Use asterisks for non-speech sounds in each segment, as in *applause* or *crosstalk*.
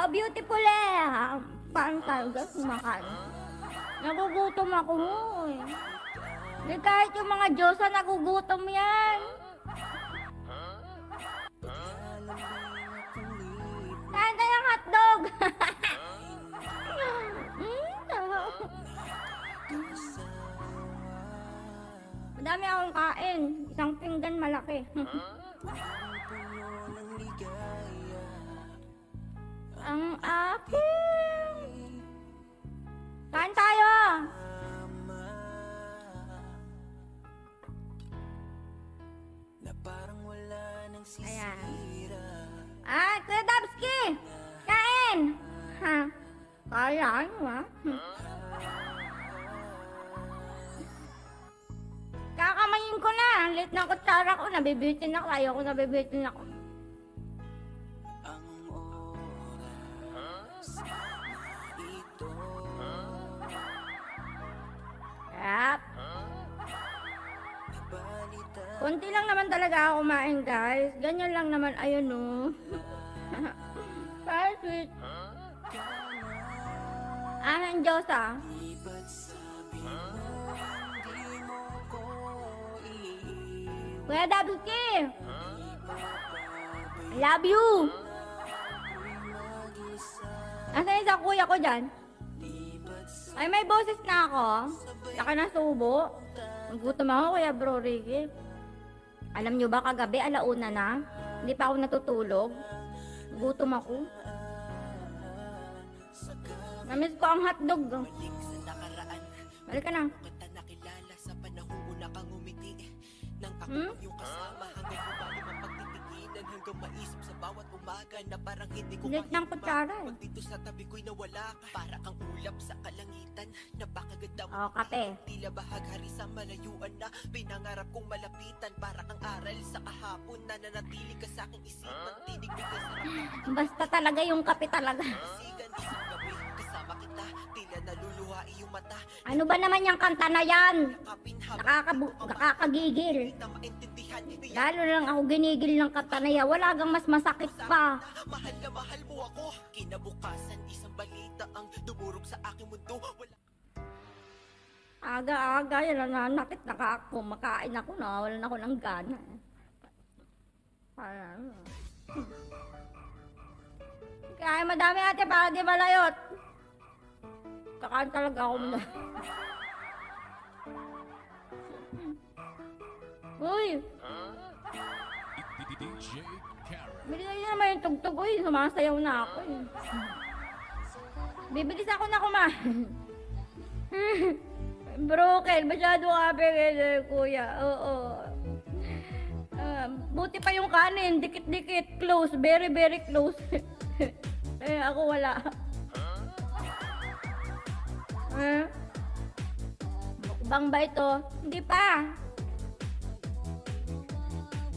So beautiful eh. Paano talaga sumakan? Nagugutom ako. Di kahit yung mga Diyosa nagugutom yan. Kain tayo ng hotdog. *laughs* Mm, Madami akong kain. Isang pinggan malaki. *laughs* aking... Kain tayo! Na Ayan. Ah, Kuya Dabski! Kain! Ha? Kaya ano ha? Kakamayin ko na. Ang lit ng kutsara ko. Nabibitin ako. Ayoko nabibitin ako. Kunti lang naman talaga ako kumain, guys. Ganyan lang naman. Ayun, no. *laughs* Very sweet. Ah, ang Diyos, ah. Kuya Dabski! I love you! Asan yung isang kuya ko dyan? Ay, may boses na ako. Saka na subo. Nagutom ako, Kuya Bro Ricky. Alam nyo ba, kagabi, alauna na. Hindi pa ako natutulog. Gutom ako. Namiss ko ang hotdog. Balik ka na. Hmm? Hanggang maisip sa bawat umaga Na parang hindi ko Lit ng kutsara eh. Pag dito sa tabi ko'y nawala ka Para kang ulap sa kalangitan mo Oh, kape. Tila bahaghari sa malayuan na Pinangarap kong malapitan Para kang aral sa kahapon Nananatili ka sa aking isipan Tinig kasarap Basta talaga yung kape talaga. Sigan isang gabi Kasama kita Tila naluluha iyong mata Ano ba naman yung kanta na yan? Kapinhab Nakakabu- nakakagigil. na maintindihan Hindi Lalo lang ako ginigil ng kanta na yan. Wala gang mas masakit pa. Mahal na mahal mo ako Kinabukasan isang balita ang dumurog sa aking mundo Wala Aga-aga, yan nananakit na ako. Makain ako, nawawalan ako ng gana. Parang, Kaya madami ate para di malayot. Kakain talaga ako muna. Uy! DJ niya naman yung tugtog eh. Sumasayaw na ako eh. Bibilis ako na kumain. *laughs* Broken. Masyado eh, kuya. Oo. Ah, buti pa yung kanin. Dikit-dikit. Close. Very, very close. *laughs* eh, ako wala. Eh? Mukbang ba ito? Hindi pa.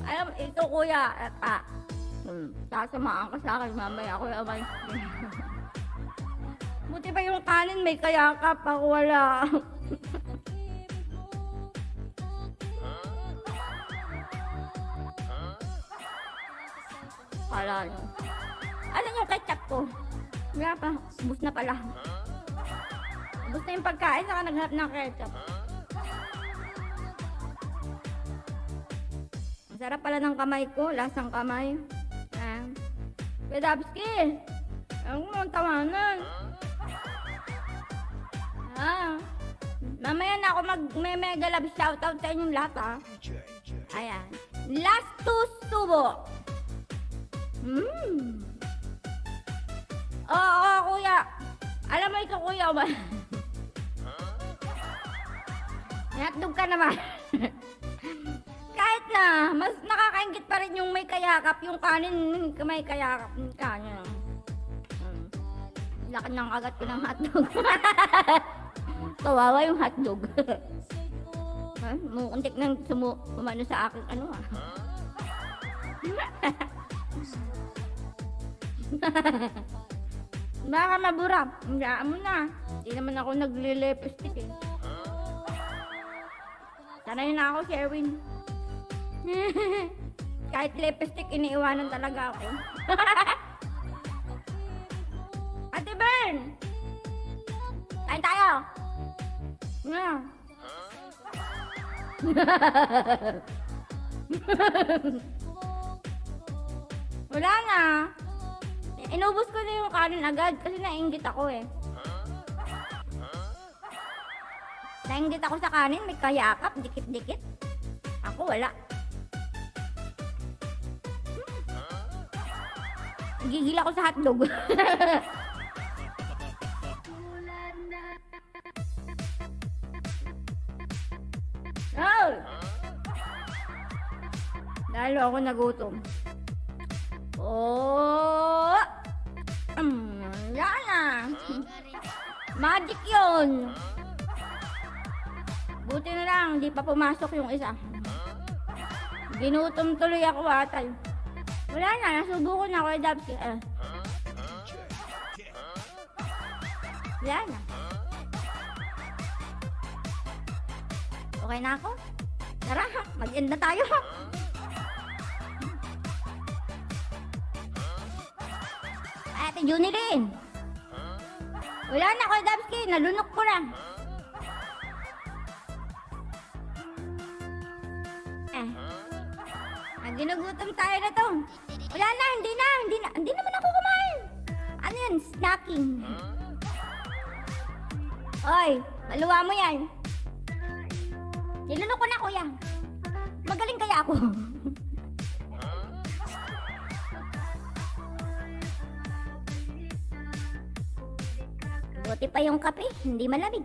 Alam, ito kuya. At, ah. Hmm. Sasamaan ka sa akin mamaya. Kuya Abay. *laughs* Buti pa yung kanin may kayakap. Ako wala. *laughs* Wala no. Ano yung ketchup ko? Wala pa. Ubus na pala. Ubus na yung pagkain. Saka naghanap ng ketchup. Ang sarap pala ng kamay ko. Lasang kamay. Ah. Pedabski! Ang mga tawanan. Ah. Mamaya na ako mag-mega love shoutout sa inyong lahat ah. Ayan. Last two subo. Hmm. Oo, oo, kuya. Alam mo ikaw, kuya, ba? *laughs* Hotdog ka naman. *laughs* Kahit na, mas nakakaingit pa rin yung may kayakap, yung kanin may kayakap kanin. Hmm. Laki ng kagat ko ng hotdog. *laughs* Kawawa yung hotdog. *laughs* ha? Mukuntik nang sumu umano sa akin, ano ah. *laughs* Baka mabura. Hiyaan mo na. Hindi naman ako naglilipstick eh. Sanay na ako, Sherwin. *laughs* Kahit lipstick, iniiwanan talaga ako. *laughs* Nga. Wala na. Inubos ko na yung kanin agad kasi nainggit ako eh. Nainggit ako sa kanin, may kayakap, dikit-dikit. Ako wala. Gigil ako sa hotdog. *laughs* oh! Lalo ako nagutom. Oh! Um, wala na. *laughs* Magic yun. Buti na lang, hindi pa pumasok yung isa. Ginutom tuloy ako atay. Wala na, nasubo ko na kay Dabs. Eh. Wala na. Okay na ako? Tara, mag-end na tayo. Ate Juni rin. Wala na kay Dabski, nalunok ko lang. Eh. Ah, ginugutom tayo na to. Wala na, hindi na, hindi na, hindi naman ako kumain. Ano yun, snacking. Oy, maluwa mo yan. Nilunok ko na, kuya. Magaling kaya ako. Buti pa yung kape, hindi malamig.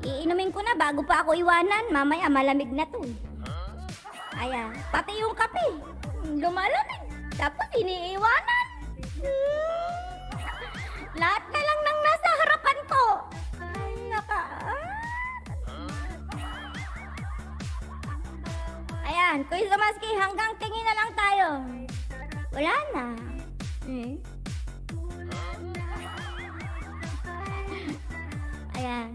Iinumin ko na bago pa ako iwanan. Mamaya malamig na to. Ayan, pati yung kape. Lumalamig. Tapos iniiwanan. Hmm. Lahat Ayan, Kuya Kamaski, hanggang tingin na lang tayo. Wala na. Hmm? Ayan.